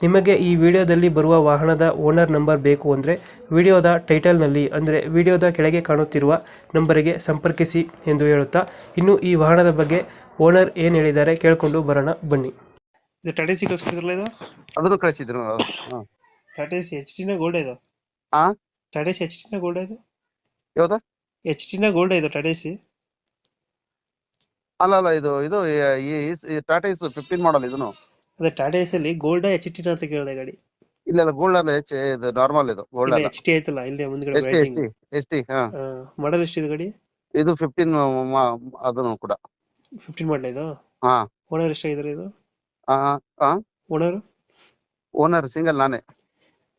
ನಿಮಗೆ ಈ ವಿಡಿಯೋದಲ್ಲಿ ಬರುವ ವಾಹನದ ಓನರ್ ನಂಬರ್ ಬೇಕು ಅಂದರೆ ವಿಡಿಯೋದ ಟೈಟಲ್ನಲ್ಲಿ ಅಂದರೆ ವಿಡಿಯೋದ ಕೆಳಗೆ ಕಾಣುತ್ತಿರುವ ನಂಬರಿಗೆ ಸಂಪರ್ಕಿಸಿ ಎಂದು ಹೇಳುತ್ತಾ ಇನ್ನು ಈ ವಾಹನದ ಬಗ್ಗೆ ಓನರ್ ಏನು ಹೇಳಿದ್ದಾರೆ ಕೇಳಿಕೊಂಡು ಬರೋಣ ಬನ್ನಿ. ಇದು ಟಾಟಾ ಸಿ ಕಳಿಸ್ಕೊಡಿದ್ರಲ್ಲ ಇದು? ಅದನ್ನು ಕಳಿಸಿದ್ರು. ಟಾಟಾ ಸಿ ಎಚ್ ಟಿನ ಗೋಲ್ಡ್ ಇದು? ಆ? ಟಾಟಾ ಸಿ ಎಚ್ ಟಿನ ಗೋಲ್ಡ್ ಇದು? ಯಾವ್ದು? ಎಚ್ ಟಿನ ಗೋಲ್ಡ್ ಇದು ಟಾಟಾ ಸಿ ಅಲ್ಲ ಅಲ್ಲ ಇದು ಇದು ಟಾಟಾ ಇಸ್ ಫಿಫ್ಟೀನ್ ಮಾಡಲ್ ಇದನ್ನು. ಅದೇ ಟಾಟಾ ಎಸ್ ಅಲ್ಲಿ ಗೋಲ್ಡ್ ಎಚ್ ಟಿ ಅಂತ ಕೇಳಿದೆ ಗಾಡಿ. ಇಲ್ಲ ಇಲ್ಲ ಗೋಲ್ಡ್ ಅಲ್ಲ ಎಚ್ ಇದು ನಾರ್ಮಲ್ ಇದು ಗೋಲ್ಡ್ ಅಲ್ಲ. ಎಚ್ ಟಿ ಆಯ್ತಲ್ಲ ಇಲ್ಲಿ ಮುಂದ್ಗಡೆ S T S T S T ಹಾ. ಮಾಡಲ್ ಎಷ್ಟಿದೆ ಗಾಡಿ? ಇದು ಫಿಫ್ಟೀನ್ ಅದನ್ನು ಕೂಡ. ಫಿಫ್ಟೀನ್ ಮಾಡಲ ಇದು? ಹಾ. ಓನರ್ ಎಷ್ಟಾಗಿದ್ದಾರೆ ಇದು? ಆ ಆ? ಓನರ್ ಓನರ್ ಸಿಂಗಲ್ ನಾನೇ.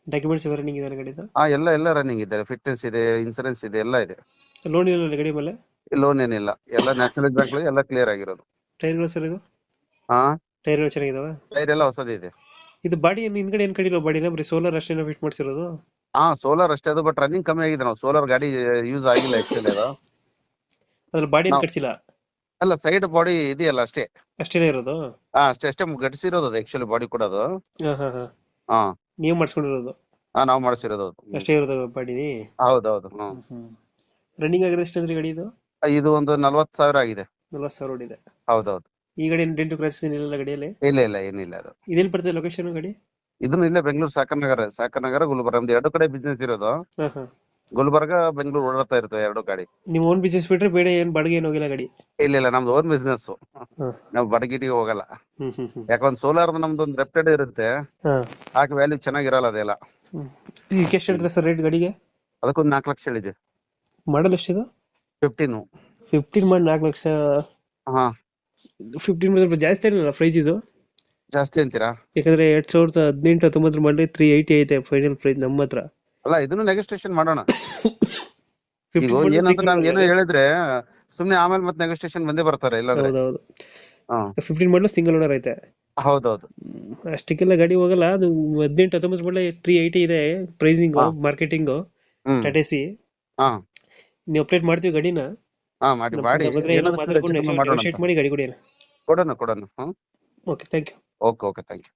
ಡಾಕ್ಯುಮೆಂಟ್ಸ್ ಎಲ್ಲ ರನ್ನಿಂಗ್ ಇದೆ? ಗಾಡಿದು ಆ ಎಲ್ಲ ಎಲ್ಲ ರನ್ನಿಂಗ್ ಇದೆ. ಫಿಟ್ನೆಸ್ ಇದೆ ಇನ್ಸೂರೆನ್ಸ್ ಇದೆ ಎಲ್ಲ ಇದೆ. ಲೋನ್ ಇಲ್ಲ ಗಾಡಿ ಮೇಲೆ? ಲೋನ್ ಏನಿಲ್ಲ. ಎಲ್ಲ ನ್ಯಾಷನಲ್ ಬ್ಯಾಂಕ್ ಎಲ್ಲ ಕ್ಲಿಯರ್ ಆಗಿರೋದು. ಟೈರ್ಗಳು ಸರ್ ಇದು? ಹಾ ಟೈರ್ಗಳು ಚೆನ್ನಾಗಿದಾವೆ? ಟೈರ್ ಎಲ್ಲ ಹೊಸದಿದೆ. ಇದೆ ಇದು ಬಾಡಿ ಏನು ಹಿಂದ್ಗಡೆ ಏನು ಕಡಿಲ್ಲ ಬಾಡಿನ ಬರೀ ಸೋಲಾರ್ ಅಷ್ಟೇನ ಫಿಟ್ ಮಾಡ್ಸಿರೋದು? ಹಾ ಸೋಲಾರ್ ಅಷ್ಟೇ ಅದು ಬಟ್ ರನ್ನಿಂಗ್ ಕಮ್ಮಿ ಆಗಿದೆ ನಾವು. ಸೋಲಾರ್ ಗಾಡಿ ಯೂಸ್ ಆಗಿಲ್ಲ ಆಕ್ಚುಲಿ ಅದು. ಅದ್ರ ಬಾಡಿ ಏನು ಕಟ್ಸಿಲ್ಲ ಅಲ್ಲ ಸೈಡ್ ಬಾಡಿ ಇದೆಯಲ್ಲ ಅಷ್ಟೇ. ಅಷ್ಟೇನೇ ಇರೋದು? ಹಾ ಅಷ್ಟೇ ಅಷ್ಟೇ ಗಟ್ಸಿರೋದು ಅದು ಆಕ್ಚುಲಿ ಬಾಡಿ ಕೂಡ ಅದು. ಹಾ ಹಾ ಹಾ. ಹಾ. ನೀವು ಮಾಡ್ಸ್ಕೊಂಡಿರೋದು? ಹಾ ನಾವು ಮಾಡಿಸಿರೋದು ಅದು. ಅಷ್ಟೇ ಇರೋದು ಬಾಡಿ? ಹೌದು ಹೌದು ರನ್ನಿಂಗ್ ಆಗಿರೋ ಎಷ್ಟಂದ್ರೆ ಗಾಡಿ ಇದು? ಇದು ಒಂದು ನಲ್ವತ್ತು ಸಾವಿರ ಆಗಿದೆ. ನಲ್ವತ್ತು ಸಾವಿರ ಓಡಿದೆ. ಹೌದೌದು. ಈ ಗಾಡಿ ಡೆಂಟು ಕ್ರಾಚಸ್ ಏನಿಲ್ಲ ಗಾಡಿಯಲ್ಲಿ ಇಲ್ಲ ಇಲ್ಲ ಏನಿಲ್ಲ ಅದು. ಇದೆಲ್ಲಿ ಬರ್ತದೆ ಲೊಕೇಶನ್ ಗಾಡಿ? ಇದನ್ನ ಇಲ್ಲೇ ಬೆಂಗಳೂರು ಸಾಕರ್ನಗರ ಸಾಕರ್ನಗರ ಗುಲ್ಬರ್ಗ. ನಮ್ದು ಎರಡು ಕಡೆ ಬಿಸ್ನೆಸ್ ಇರೋದು. ಹಾ ಹಾ. ಗುಲ್ಬರ್ಗ ಬೆಂಗಳೂರು ಓಡಾಡ್ತಾ ಇರ್ತದೆ ಎರಡು ಗಾಡಿ. ನೀವು ಓನ್ ಬಿಸ್ನೆಸ್ ಬಿಟ್ರೆ ಬೇಡ ಏನು ಬಾಡಿಗೆ ಏನು ಹೋಗಿಲ್ಲ ಗಾಡಿ? ಇಲ್ಲ ಇಲ್ಲ ನಮ್ದು ಓನ್ ಬಿಸ್ನೆಸ್ ಹಾ. ನಾವು ಬಡಗಿಟಿಗೆ ಹೋಗಲ್ಲ. ಯಾಕಂದ್ರೆ ಸೋಲಾರ್ ನಮ್ದು ಒಂದು ರೆಪ್ಟೆಡ್ ಇರುತ್ತೆ. ಹಾಕಿ ಆಗ ವ್ಯಾಲ್ಯೂ ಚೆನ್ನಾಗಿರಲ್ಲ ಅದೆಲ್ಲ. ಈಗ ಎಷ್ಟು ಹೇಳ್ತೀರಾ ಸರ್ ರೇಟ್ ಗಾಡಿಗೆ? ಅದಕ್ಕೊಂದು ನಾಲ್ಕು ಲಕ್ಷ ಹೇಳಿದೆ ಮಾಡಲ್ ಎಷ್ಟಿದು? ಫಿಫ್ಟೀನು ಫಿಫ್ಟೀನ್ ಮಾಡಿ ನಾಲ್ಕು ಲಕ್ಷ. ಹಾ. ಫಿಫ್ಟೀನ್ ಸ್ವಲ್ಪ ಜಾಸ್ತಿ ಏನಿಲ್ಲ ಪ್ರೈಸ್ ಇದು? ಜಾಸ್ತಿ ಅಂತೀರಾ? ಯಾಕಂದ್ರೆ ಎರಡ್ ಸಾವಿರದ ಹದಿನೆಂಟು ಹತ್ತೊಂಬತ್ತರ ಮಾಡಲಿ ತ್ರೀ ಏಯ್ಟಿ ಐತೆ ಫೈನಲ್ ಪ್ರೈಸ್ ನಮ್ಮ ಹತ್ರ. ಅಲ್ಲ ಇದನ್ನು ನೆಗೋಸ್ಟೇಷನ್ ಮಾಡೋಣ. ಈಗ 15 model ಏನಂತ single ಏನೋ ಹೇಳಿದ್ರೆ ಸುಮ್ನೆ ಆಮೇಲೆ ಮತ್ತೆ ನೆಗೋಸ್ಟೇಷನ್ ಬಂದೇ ಬರ್ತಾರೆ ಇಲ್ಲಾಂದ್ರೆ. ಹೌದೌದು. ಹಾ. ಫಿಫ್ಟೀನ್ ಮಾಡಲು ಸಿಂಗಲ್ ಓನರ್ ಐತೆ. ಹೌದೌದು. ಅಷ್ಟಕ್ಕೆಲ್ಲ ಗಾಡಿ ಹೋಗಲ್ಲ ಅದು ಹದಿನೆಂಟು ಹತ್ತೊಂಬತ್ತು ಮಾಡಲಿ ತ್ರೀ ಏಯ್ಟಿ ಇದೆ ಪ್ರೈಸಿಂಗ್. ಮಾರ್ಕೆಟಿಂಗ್ ಟಾಟಾ ಸಿ ಹಾ. ನೀವು ಅಪ್ಡೇಟ್ ಮಾಡ್ತೀವಿ ಗಾಡಿನ. ಹಾ ಮಾಡಿ ಮಾಡಿ. ಮಾಡೋಣ ಮಾಡಿ ಗಾಡಿ ಕೊಡಿ ಕೊಡೋಣ ಕೊಡೋಣ. ಹ್ಮ್? Okay thank you okay okay thank you